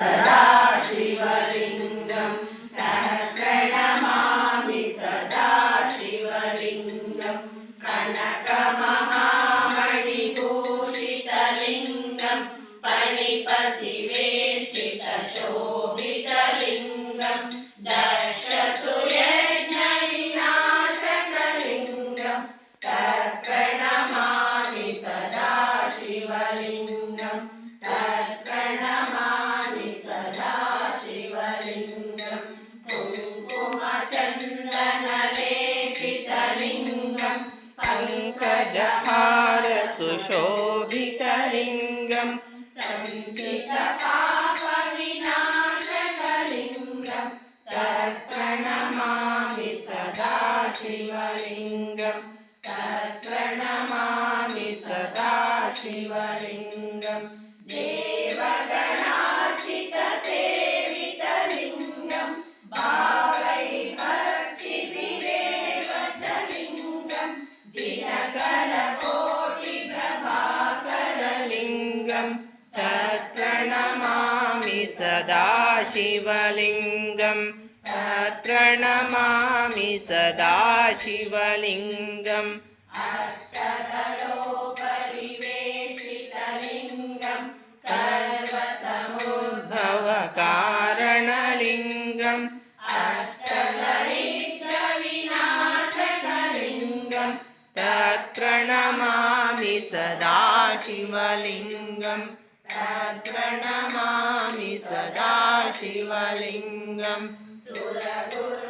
सदा शिवलिङ्गं प्रणमामि सदा कनकमहामणिभूषितलिङ्गं पणिपतिवेष्टितशोभितलिङ्गं पङ्कजहार सुशोभितलिङ्गं सञ्चितपापविनाशकलिङ्गं तत्प्रणमामि सदा शिवलिङ्गं तत्प्रणमामि सदा शिवलिङ्गं तत्प्रणमामि सदा शिवलिङ्गं तत्प्रणमामि सदा शिवलिङ्गम् सर्वसमुद्भवकारणलिङ्गम् अष्टदरिद्रविनाशकलिङ्गं तत्प्रणमामि सदा शिवलिङ्गं तत्प्रणमामि सदा शिवलिङ्गं सुरगुरु